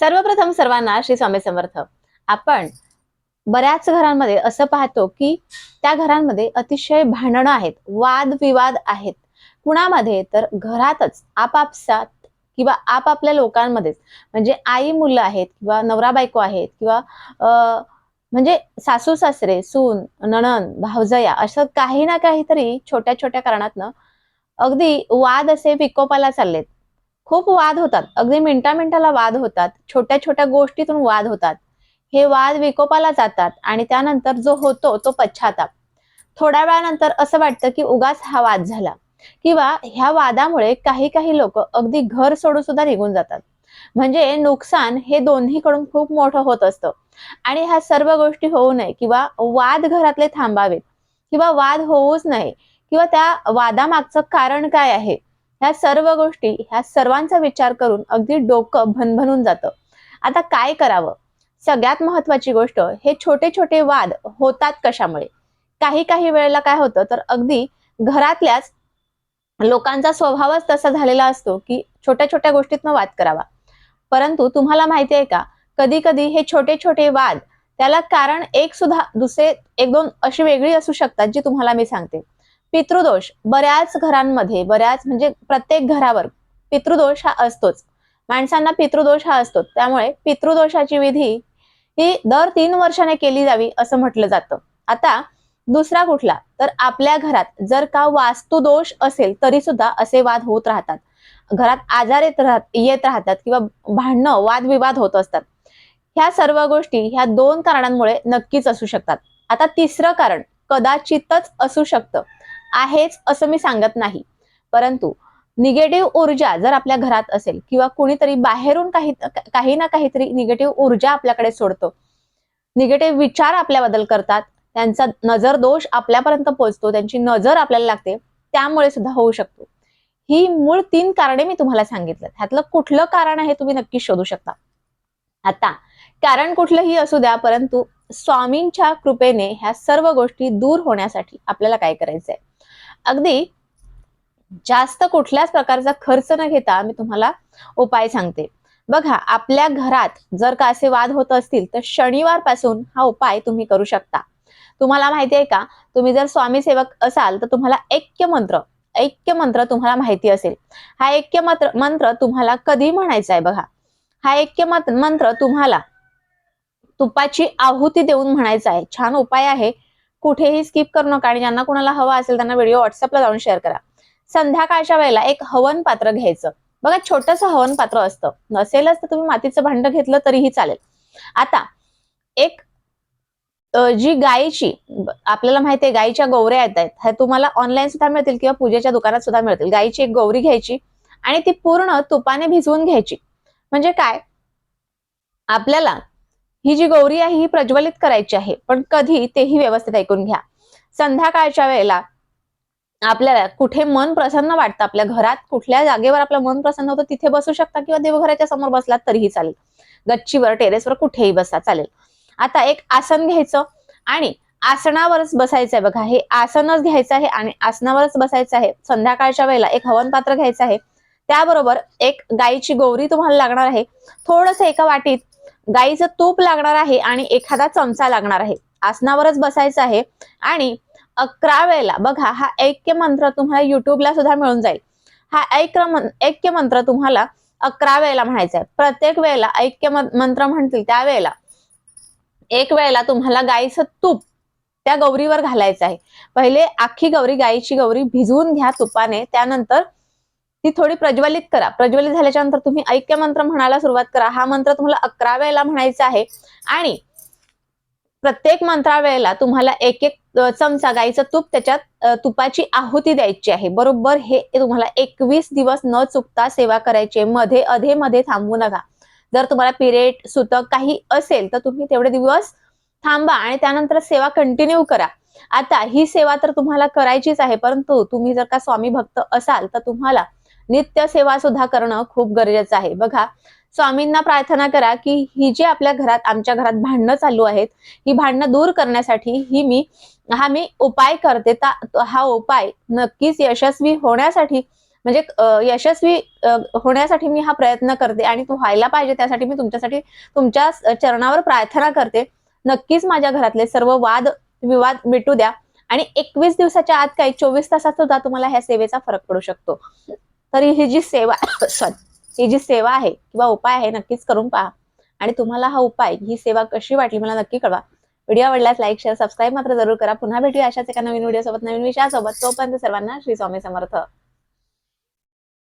सर्वप्रथम सर्वांना श्री स्वामी समर्थ. आपण बऱ्याच घरांमध्ये असं पाहतो की त्या घरांमध्ये अतिशय भांडणं आहेत वादविवाद आहेत. कुणामध्ये तर घरातच आपापसात किंवा आपापल्या लोकांमध्येच म्हणजे आई मुलं आहेत किंवा नवरा बायको आहेत किंवा म्हणजे सासू सासरे सून नणन भावजया असं काही ना काहीतरी छोट्या छोट्या कारणातनं अगदी वाद असे विकोपाला चाललेत. खूप वाद होतात. अगदी मिनटा मिनटाला वाद होतात. छोट्या छोट्या गोष्टीतून वाद होतात. हे वाद विकोपाला जातात आणि त्यानंतर जो होतो तो पश्चाताप. थोड्या वेळानंतर असं वाटतं की उगाच हा वाद झाला. किंवा ह्या वादामुळे काही काही लोक अगदी घर सोडून सुद्धा निघून जातात. म्हणजे नुकसान हे दोन्हीकडून खूप मोठं होत असतं. आणि ह्या सर्व गोष्टी होऊ नये किंवा वाद घरातले थांबावेत. किंवा वाद होऊच नये. किंवा त्या वादामागचं कारण काय आहे? ह्या सर्व गोष्टी ह्या सर्वांचा विचार करून अगदी डोकं भनभनून जातं. आता काय करावं? सगळ्यात महत्वाची गोष्ट हे छोटे छोटे वाद होतात कशामुळे? काही काही वेळेला काय होतं तर अगदी घरातल्याच लोकांचा स्वभावच तसा झालेला असतो की छोट्या छोट्या गोष्टीतनं वाद करावा. परंतु तुम्हाला माहिती आहे का कधी कधी हे छोटे छोटे वाद त्याला कारण एक सुद्धा दुसरे एक दोन अशी वेगळी असू शकतात जी तुम्हाला मी सांगते. पितृदोष बऱ्याच घरांमध्ये बऱ्याच म्हणजे प्रत्येक घरावर पितृदोष हा असतोच. माणसांना पितृदोष हा असतो. त्यामुळे पितृदोषाची विधी ही दर तीन वर्षाने केली जावी असं म्हटलं जातं. आता दुसरा कुठला? तर आपल्या घरात जर का वास्तुदोष असेल तरी सुद्धा असे वाद होत राहतात. घरात आजार येत राहत येत राहतात किंवा भांडणं वादविवाद होत असतात. ह्या सर्व गोष्टी ह्या दोन कारणांमुळे नक्कीच असू शकतात. आता तिसरं कारण कदाचितच असू शकतं. आहेच असं मी सांगत नाही. परंतु निगेटिव्ह ऊर्जा जर आपल्या घरात असेल किंवा कुणीतरी बाहेरून काही काही ना काहीतरी निगेटिव्ह ऊर्जा आपल्याकडे सोडतो. निगेटिव्ह विचार आपल्याबद्दल करतात. त्यांचा नजर दोष आपल्यापर्यंत पोहोचतो. त्यांची नजर आपल्याला लागते. त्यामुळे सुद्धा होऊ शकतो. ही मूळ तीन कारणे मी तुम्हाला सांगितलं ह्यातलं कुठलं कारण आहे तुम्ही नक्की शोधू शकता. आता कारण कुठलंही असू द्या परंतु स्वामींच्या कृपेने ह्या सर्व गोष्टी दूर होण्यासाठी आपल्याला काय करायचंय? अगदी जास्त कुठल्याच प्रकारचा खर्च न घेता मी तुम्हाला उपाय सांगते. बघा आपल्या घरात जर का असे वाद होत असतील तर शनिवारपासून हा उपाय तुम्ही करू शकता. तुम्हाला माहिती आहे का? तुम्ही जर स्वामी सेवक असाल तर तुम्हाला ऐक्य मंत्र ऐक्य मंत्र तुम्हाला माहिती असेल. हा ऐक्य मंत्र मंत्र तुम्हाला कधी म्हणायचा आहे बघा. हा ऐक्य मंत्र तुम्हाला तुपाची आहुती देऊन म्हणायचं आहे. छान उपाय आहे. कुठेही स्किप करू नका आणि ज्यांना कोणाला हवा असेल त्यांना व्हिडिओ व्हॉट्सअपला जाऊन शेअर करा. संध्याकाळच्या वेळेला एक हवन पात्र घ्यायचं. बघा छोटस हवन पात्र असतं. नसेलच तर तुम्ही मातीचं भांड घेतलं तरीही चालेल. आता एक जी गायीची आपल्याला माहिती आहे गायीच्या गौऱ्या येत आहेत. ह्या तुम्हाला ऑनलाईन सुद्धा मिळतील किंवा पूजेच्या दुकानात सुद्धा मिळतील. गायीची एक गौरी घ्यायची आणि ती पूर्ण तुपाने भिजवून घ्यायची. म्हणजे काय? आपल्याला ही जी गौरी आहे ही प्रज्वलित करायची आहे. पण कधी तेही व्यवस्थित ऐकून घ्या. संध्याकाळच्या वेळेला आपल्याला कुठे मन प्रसन्न वाटतं आपल्या घरात कुठल्या जागेवर आपलं मन प्रसन्न होतं तिथे बसू शकता किंवा देवघराच्या समोर बसलात तरीही चालेल. गच्चीवर टेरेसवर कुठेही बसा चालेल. आता एक आसन घ्यायचं आणि आसनावरच बसायचं आहे बघा. हे आसनच घ्यायचं आहे आणि आसनावरच बसायचं आहे. संध्याकाळच्या वेळेला एक हवन पात्र घ्यायचं आहे. त्याबरोबर एक गाईची गौरी तुम्हाला लागणार आहे. थोडस एका वाटीत गाईचं तूप लागणार आहे आणि एखादा चमचा लागणार आहे. आसनावरच बसायचं आहे आणि अकरा वेळेला बघा हा ऐक्य मंत्र तुम्हाला युट्यूबला सुद्धा मिळून जाईल. हा ऐक्य ऐक्य मंत्र तुम्हाला अकरा वेळेला म्हणायचा आहे. प्रत्येक वेळेला ऐक्य मंत्र म्हणतील त्यावेळेला एक वेळेला तुम्हाला गाईचं तूप त्या गौरीवर घालायचं आहे. पहिले आखी गौरी गाईची गौरी भिजवून घ्या तुपाने. त्यानंतर ती थोडी प्रज्वलित करा. प्रज्वलित झाल्याच्यानंतर तुम्ही ऐक्य मंत्र म्हणायला सुरुवात करा. हा मंत्र तुम्हाला अकरा वेळेला म्हणायचा आहे. आणि प्रत्येक मंत्रावेळेला तुम्हाला एक एक चमचा गाईचं तूप त्याच्यात तुपाची आहुती द्यायची आहे. बरोबर? हे तुम्हाला एकवीस दिवस न चुकता सेवा करायची आहे. मध्ये अधे मध्ये थांबू नका. जर तुम्हाला पिरियड सुतक काही असेल तर तुम्ही तेवढे दिवस थांबा आणि त्यानंतर सेवा कंटिन्यू करा. आता ही सेवा तर तुम्हाला करायचीच आहे परंतु तुम्ही जर का स्वामी भक्त असाल तर तुम्हाला नित्य सेवा सुद्धा करणं खूप गरजेचं आहे. बघा स्वामींना प्रार्थना करा की ही जी आपल्या घरात आमच्या घरात भांडणं चालू आहेत ही भांडणं दूर करण्यासाठी ही मी हा मी उपाय करते. ता- हा उपाय नक्कीच यशस्वी होण्यासाठी म्हणजे यशस्वी होण्यासाठी मी हा प्रयत्न करते आणि तो व्हायला पाहिजे त्यासाठी मी तुमच्यासाठी तुमच्या चरणावर प्रार्थना करते. नक्कीच माझ्या घरातले सर्व वाद विवाद मिटू द्या आणि एकवीस दिवसाच्या आत काही चोवीस तासात सुद्धा तुम्हाला ह्या सेवेचा फरक पडू शकतो. तरी ही जी सेवा सॉरी ही जी सेवा आहे किंवा उपाय आहे नक्कीच करून पहा. आणि तुम्हाला हा उपाय ही सेवा कशी वाटली मला नक्की कळवा. व्हिडिओ आवडल्यास लाईक शेअर सबस्क्राईब मात्र जरूर करा. पुन्हा भेटूया अशाच एका नवीन व्हिडिओ सोबत नवीन विषयासोबत. तोपर्यंत सर्वांना श्री स्वामी समर्थ.